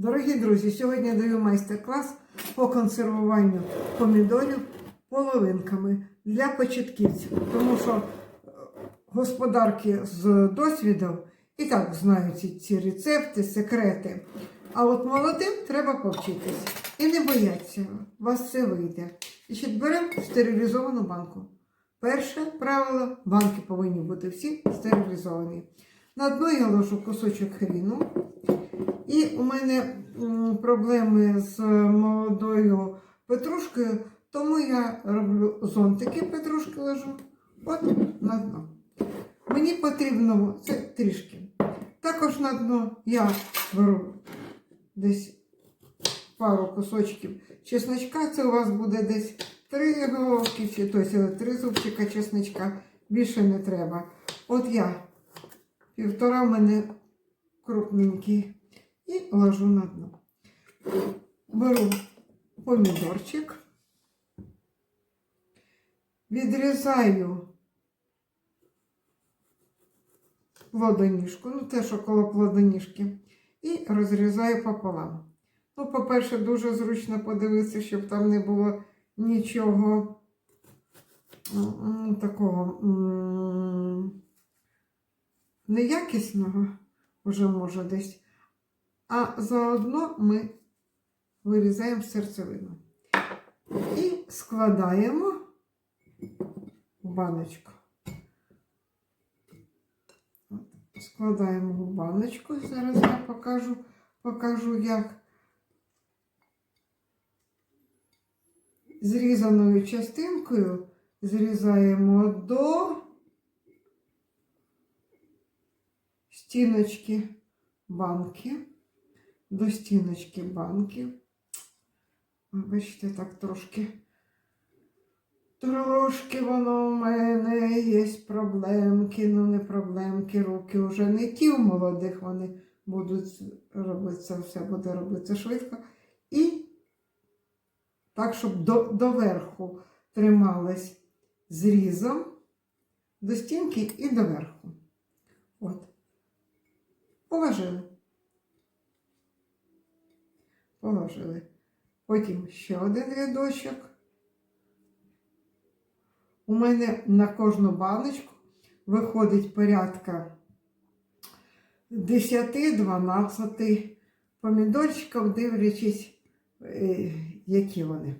Дорогі друзі, сьогодні я даю майстер-клас по консервуванню помідорів половинками для початківців, тому що е, господарки з досвідом і так знають ці, рецепти, секрети. А от молодим треба повчитись. І не бояться, у вас це вийде. Значить, беремо стерилізовану банку. Перше правило, банки повинні бути всі стерилізовані. На дно я ложу кусочок хріну. І у мене проблеми з молодою петрушкою, тому я роблю зонтики петрушки ложу от на дно. Мені потрібно це трішки. Також на дно я беру десь пару кусочків чесночка. Це у вас буде десь три головки, чи тобто три зубчика чесночка. Більше не треба. От я півтора в мене крупненький і ложу на дно. Беру помідорчик, відрізаю плодоніжку, ну те, що коло плодоніжки, і розрізаю пополам. Ну, по-перше, дуже зручно подивитися, щоб там не було нічого м, такого неякісного, вже може десь. А заодно ми вирізаємо серцевину. І складаємо в баночку. Складаємо в баночку. Зараз я покажу, покажу як. Зрізаною частинкою зрізаємо до стіночки банки до стіночки банки. Бачите, так трошки. Трошки воно у мене є проблемки, ну не проблемки, руки вже не ті у молодих, вони будуть робити це все, буде робитися швидко. І так, щоб до, доверху трималась зрізом до стінки і доверху. От. Положили. Положили. Потім ще один рядочок. У мене на кожну баночку виходить порядка 10-12 помідорчиків, дивлячись, е, які вони.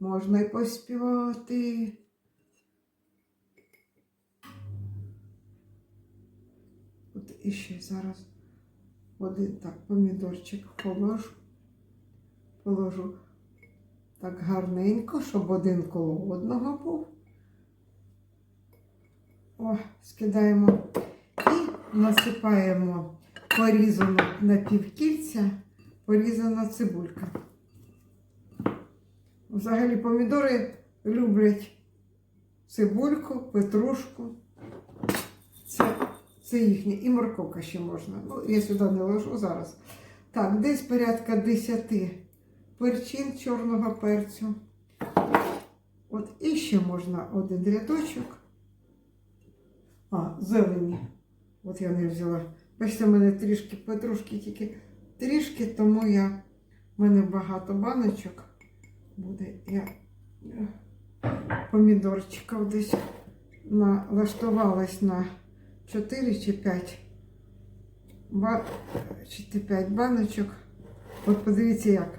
Можна і поспівати. От іще зараз один так помідорчик положу. Положу так гарненько, щоб один коло одного був. О, скидаємо і насипаємо порізану на півкільця, порізана цибулька. Взагалі помідори люблять цибульку, петрушку. Це, це їхнє. І морковка ще можна. Ну, я сюди не ложу зараз. Так, десь порядка 10 перчин чорного перцю. От і ще можна один рядочок. А, зелені. От я не взяла. Бачите, в мене трішки петрушки тільки трішки, тому я в мене багато баночок буде. Я е, помідорчиків десь налаштувалась на 4 чи 5 ба... чи 5 баночок. От подивіться як.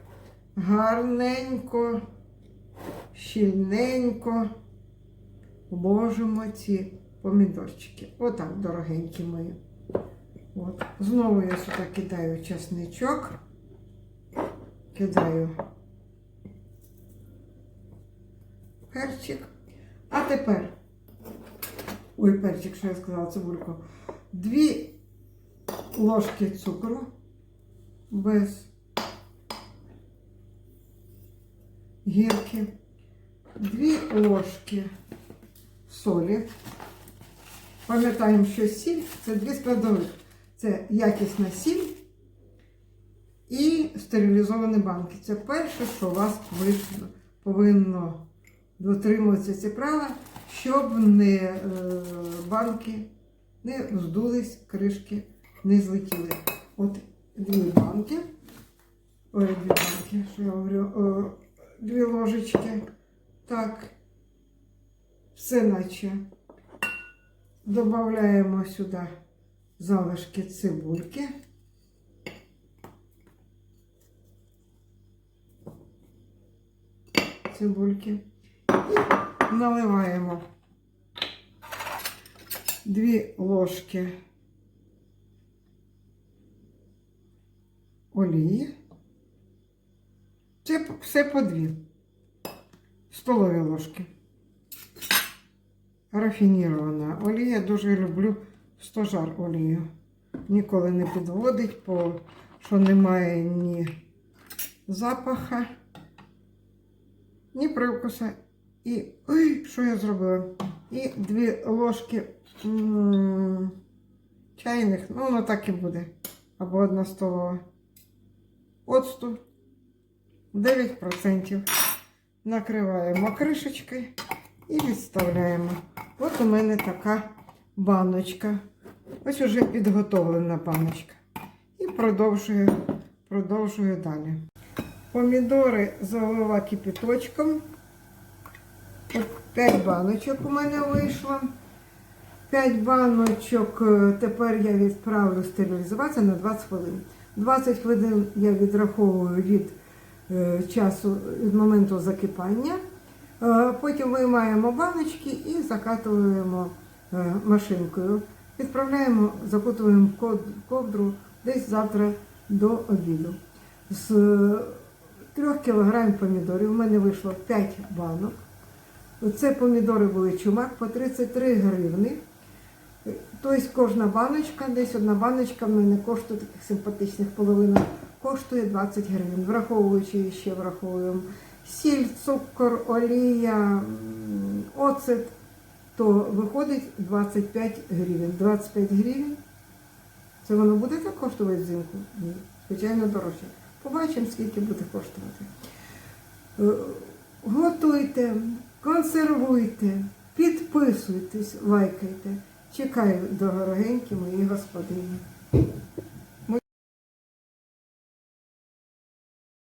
Гарненько, щільненько ложимо ці помідорчики. Отак, дорогенькі мої. От. Знову я сюди кидаю чесничок. Кидаю перчик. А тепер, ой, перчик, що я сказала, цибульку. Дві ложки цукру без гірки, дві ложки солі. Пам'ятаємо, що сіль це дві складових. Це якісна сіль і стерилізовані банки. Це перше, що у вас повинно дотримуються ці правила, щоб не е, банки не здулись, кришки не злетіли. От дві банки. Ой, дві банки, що я говорю, о, дві ложечки. Так, все наче. Добавляємо сюди залишки цибульки. Цибульки. І наливаємо дві ложки олії. Це все по дві столові ложки. Рафінірована олія. Дуже люблю стожар олію. Ніколи не підводить, бо що немає ні запаха, ні привкуса. І ой, що я зробила? І дві ложки чайних, ну воно так і буде. Або одна столова. Оцту 9%. Накриваємо кришечкою і відставляємо. От у мене така баночка. Ось уже підготовлена баночка. І продовжую, продовжую далі. Помідори залила кипяточком. От 5 баночок у мене вийшло. 5 баночок е, тепер я відправлю стерилізуватися на 20 хвилин. 20 хвилин я відраховую від е, часу від моменту закипання. Е, Потім виймаємо баночки і закатуємо машинкою. Відправляємо, закутуємо ковдру десь завтра до обіду. З 3 кг помідорів у мене вийшло 5 банок. Це помідори були чумак по 33 гривни. Тобто кожна баночка, десь одна баночка в мене коштує таких симпатичних половинок, коштує 20 гривень. Враховуючи ще враховуємо сіль, цукор, олія, оцет, то виходить 25 гривень. 25 гривень. Це воно буде так коштувати взимку? Ні, звичайно, дорожче. Побачимо, скільки буде коштувати. Е, Готуйте, консервуйте, підписуйтесь, лайкайте. Чекаю, дорогенькі мої господині.